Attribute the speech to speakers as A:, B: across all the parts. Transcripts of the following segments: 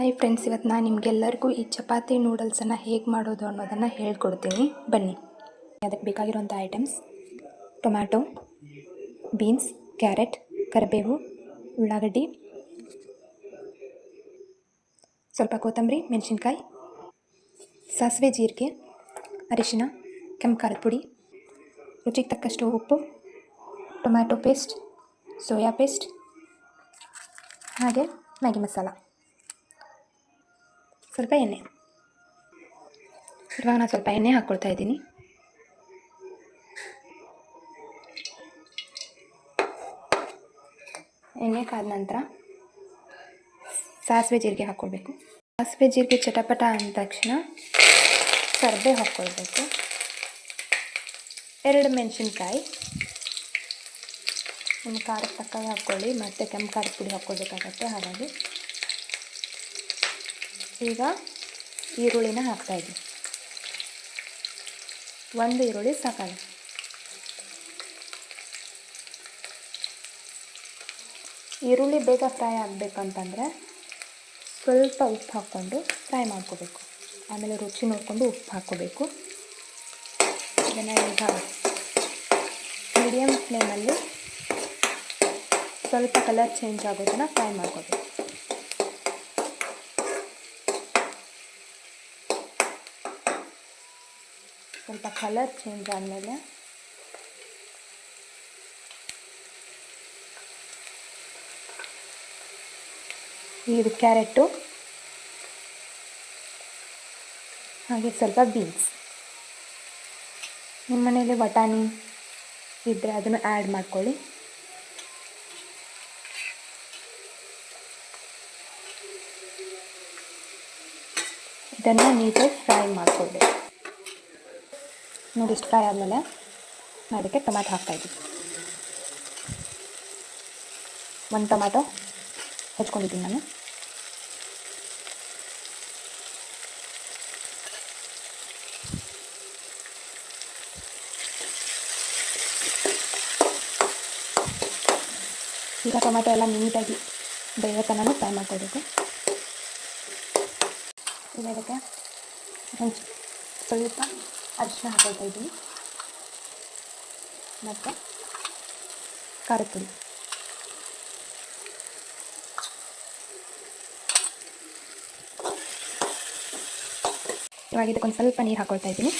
A: Hi friends ಇವತ್ತು ನಾನು ನಿಮಗೆಲ್ಲರಿಗೂ ಈ ಚಪಾತಿ ನೂಡಲ್ಸನ್ನು ಹೇಗೆ ಮಾಡೋದು ಅನ್ನೋದನ್ನು ಹೇಳ್ಕೊಡ್ತೀನಿ. ಬನ್ನಿ. ಅದಕ್ಕೆ ಬೇಕಾಗಿರುವಂಥ ಐಟಮ್ಸ್ ಟೊಮ್ಯಾಟೊ ಬೀನ್ಸ್ ಕ್ಯಾರೆಟ್ ಕರಿಬೇವು, ಉಳ್ಳಾಗಡ್ಡಿ, ಸ್ವಲ್ಪ ಕೊತ್ತಂಬರಿ, ಮೆಣಸಿನ್ಕಾಯಿ, ಸಾಸಿವೆ ಜೀರಿಗೆ, ಅರಿಶಿನ, ಕೆಂಪು ಖಾರದ ಪುಡಿ, ರುಚಿಗೆ ತಕ್ಕಷ್ಟು ಉಪ್ಪು ಟೊಮ್ಯಾಟೊ ಪೇಸ್ಟ್ ಸೋಯಾ ಪೇಸ್ಟ್ ಹಾಗೆ ಮ್ಯಾಗಿ ಮಸಾಲ ಸ್ವಲ್ಪ ಎಣ್ಣೆ. ಇವಾಗ ನಾನು ಸ್ವಲ್ಪ ಎಣ್ಣೆ ಹಾಕ್ಕೊಳ್ತಾ ಇದ್ದೀನಿ. ಎಣ್ಣೆ ಕಾದ ನಂತರ ಸಾಸಿವೆ ಜೀರಿಗೆ ಹಾಕ್ಕೊಳ್ಬೇಕು ಸಾಸಿವೆ ಜೀರಿಗೆ ಚಟಪಟ ಅಂದ ತಕ್ಷಣ ಸರ್ಬೆ ಹಾಕ್ಕೊಳ್ಬೇಕು ಎರಡು ಮೆಣಸಿನ್ಕಾಯಿ. ನಿಮ್ಮ ಖಾರಕ್ಕೆ ತಕ್ಕಾಗಿ ಹಾಕ್ಕೊಳ್ಳಿ ಮತ್ತು ಕೆಂಪು ಖಾರದ ಪುಡಿ ಹಾಕ್ಕೊಳ್ಬೇಕಾಗತ್ತೆ ಹಾಗಾಗಿ ಈಗ ಈರುಳ್ಳಿನ ಹಾಕ್ತಾಯಿದ್ವಿ ಒಂದು ಈರುಳ್ಳಿ ಸಾಕಾಗಿ ಈರುಳ್ಳಿ ಬೇಗ ಫ್ರೈ ಆಗಬೇಕಂತಂದರೆ ಸ್ವಲ್ಪ ಉಪ್ಪು ಹಾಕ್ಕೊಂಡು ಫ್ರೈ ಮಾಡ್ಕೋಬೇಕು. ಆಮೇಲೆ ರುಚಿ ನೋಡಿಕೊಂಡು ಉಪ್ಪು ಹಾಕ್ಕೋಬೇಕು. ಅದನ್ನು ಈಗ ಮೀಡಿಯಮ್ ಫ್ಲೇಮಲ್ಲಿ ಸ್ವಲ್ಪ ಕಲರ್ ಚೇಂಜ್ ಆಗೋದನ್ನು ಫ್ರೈ ಮಾಡ್ಕೋಬೇಕು. ಸ್ವಲ್ಪ ಕಲರ್ ಚೇಂಜ್ ಆದಮೇಲೆ ಇದು ಕ್ಯಾರೆಟು, ಹಾಗೆ ಸ್ವಲ್ಪ ಬೀನ್ಸ್ ನಿಮ್ಮ ಮನೇಲಿ ಬಟಾಣಿ ಇದ್ದರೆ ಅದನ್ನು ಆ್ಯಡ್ ಮಾಡ್ಕೊಳ್ಳಿ. ಇದನ್ನು ನೀಟಾಗಿ ಫ್ರೈ ಮಾಡಿಕೊಳ್ಬೇಕು. ನೋಡಿ ಇಷ್ಟು ಫ್ರೈ ಆದಮೇಲೆ ನಾನು ಅದಕ್ಕೆ ಟೊಮ್ಯಾಟೊ ಹಾಕ್ತಾಯಿದ್ದೀನಿ ಒಂದು ಟೊಮ್ಯಾಟೊ ಹೆಚ್ಕೊಂಡಿದ್ದೀನಿ ನಾನು. ಈಗ ಟೊಮ್ಯಾಟೊ ಎಲ್ಲ ನೀಟಾಗಿ ಬೇಯೋ ತನಕ ಫ್ರೈ ಮಾಡ್ಕೊಳ್ಬೇಕು ಈಗ ಇದಕ್ಕೆ ಒಂದು ಸ್ವಲ್ಪ ಅರಿಶಿನ ಹಾಕೊಳ್ತಾ ಇದ್ದೀನಿ. ಮತ್ತು ಖಾರದ ಪುಡಿ ಇವಾಗ ಇದಕ್ಕೊಂದು ಸ್ವಲ್ಪ ನೀರು ಹಾಕೊಳ್ತಾ ಇದ್ದೀನಿ.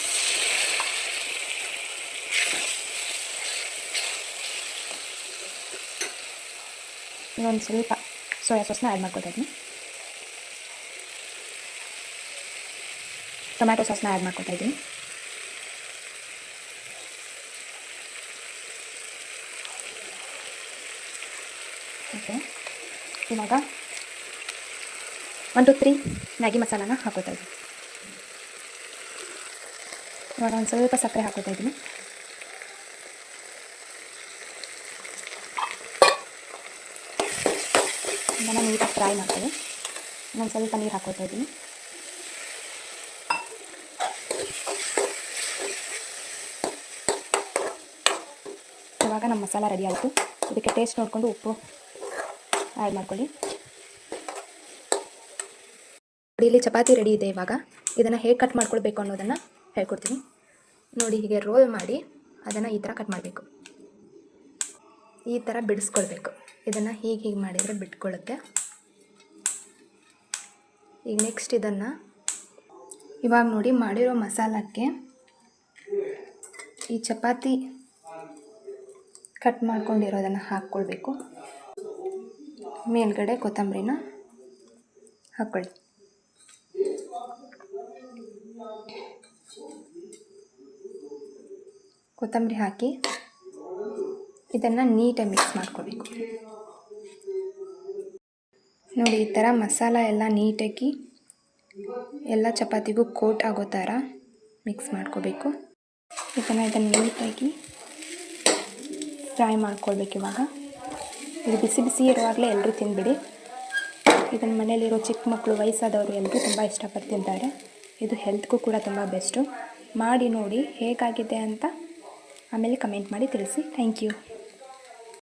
A: ಇನ್ನೊಂದು ಸ್ವಲ್ಪ ಸೋಯಾ ಸಾಸ್ನ ಆ್ಯಡ್ ಮಾಡ್ಕೊಳ್ತಾ ಇದ್ದೀನಿ. ಟೊಮ್ಯಾಟೊ ಸಾಸ್ನ ಆ್ಯಡ್ ಮಾಡ್ಕೊತಾ ಇದ್ದೀನಿ. ಓಕೆ. ಇವಾಗ ಒನ್ ಟು ತ್ರೀ ಮ್ಯಾಗಿ ಮಸಾಲಾನ ಹಾಕೋತಾ ಇದ್ದೀನಿ. ಇವಾಗ ಒಂದು ಸ್ವಲ್ಪ ಸಕ್ಕರೆ ಹಾಕೋತಾ ಇದ್ದೀನಿ. ಇದನ್ನು ನೀಟಾಗಿ ಫ್ರೈ ಮಾಡ್ತೀವಿ ಇನ್ನೊಂದು ಸ್ವಲ್ಪ ನೀರು ಹಾಕೋತಾ ಇದ್ದೀನಿ. ಇವಾಗ ನಮ್ಮ ಮಸಾಲ ರೆಡಿ ಆಯಿತು. ಇದಕ್ಕೆ ಟೇಸ್ಟ್ ನೋಡಿಕೊಂಡು ಉಪ್ಪು ಆ್ಯಡ್ ಮಾಡ್ಕೊಳ್ಳಿ. ನೋಡಿ ಇಲ್ಲಿ ಚಪಾತಿ ರೆಡಿ ಇದೆ ಇವಾಗ. ಇದನ್ನು ಹೇಗೆ ಕಟ್ ಮಾಡ್ಕೊಳ್ಬೇಕು ಅನ್ನೋದನ್ನು ಹೇಳ್ಕೊಡ್ತೀನಿ. ನೋಡಿ ಹೀಗೆ ರೋಲ್ ಮಾಡಿ ಅದನ್ನು ಈ ಥರ ಕಟ್ ಮಾಡಬೇಕು. ಈ ಥರ ಬಿಡಿಸ್ಕೊಳ್ಬೇಕು. ಇದನ್ನು ಹೀಗೆ ಹೀಗೆ ಮಾಡಿದರೆ ಬಿಟ್ಕೊಳ್ಳುತ್ತೆ ಈಗ ನೆಕ್ಸ್ಟ್ ಇದನ್ನು ಇವಾಗ ನೋಡಿ ಮಾಡಿರೋ ಮಸಾಲಕ್ಕೆ ಈ ಚಪಾತಿ ಕಟ್ ಮಾಡ್ಕೊಂಡಿರೋದನ್ನು ಹಾಕ್ಕೊಳ್ಬೇಕು. ಮೇಲ್ಗಡೆ ಕೊತ್ತಂಬರಿನ ಹಾಕ್ಕೊಳ್ಳಿ ಕೊತ್ತಂಬರಿ ಹಾಕಿ ಇದನ್ನು ನೀಟಾಗಿ ಮಿಕ್ಸ್ ಮಾಡ್ಕೋಬೇಕು. ನೋಡಿ, ಈ ಥರ ಮಸಾಲ ಎಲ್ಲ ನೀಟಾಗಿ ಎಲ್ಲ ಚಪಾತಿಗೂ ಕೋಟ್ ಆಗೋ ಥರ ಮಿಕ್ಸ್ ಮಾಡ್ಕೋಬೇಕು. ಇದನ್ನು ಇದನ್ನು ನೀಟಾಗಿ ಫ್ರೈ ಮಾಡ್ಕೊಳ್ಬೇಕು ಇವಾಗ. ಇದು ಬಿಸಿ ಬಿಸಿ ಇರುವಾಗಲೇ ಎಲ್ಲರೂ ತಿಂದುಬಿಡಿ. ಇದನ್ನು ಮನೆಯಲ್ಲಿರೋ ಚಿಕ್ಕ ಮಕ್ಕಳು ವಯಸ್ಸಾದವರು ಎಲ್ಲರೂ ತುಂಬ ಇಷ್ಟಪಟ್ಟು ತಿಂತಾರೆ ಇದು ಹೆಲ್ತ್ಗೂ ಕೂಡ ತುಂಬ ಬೆಸ್ಟು. ಮಾಡಿ ನೋಡಿ ಹೇಗಾಗಿದೆ ಅಂತ ಆಮೇಲೆ ಕಮೆಂಟ್ ಮಾಡಿ ತಿಳಿಸಿ. Thank you.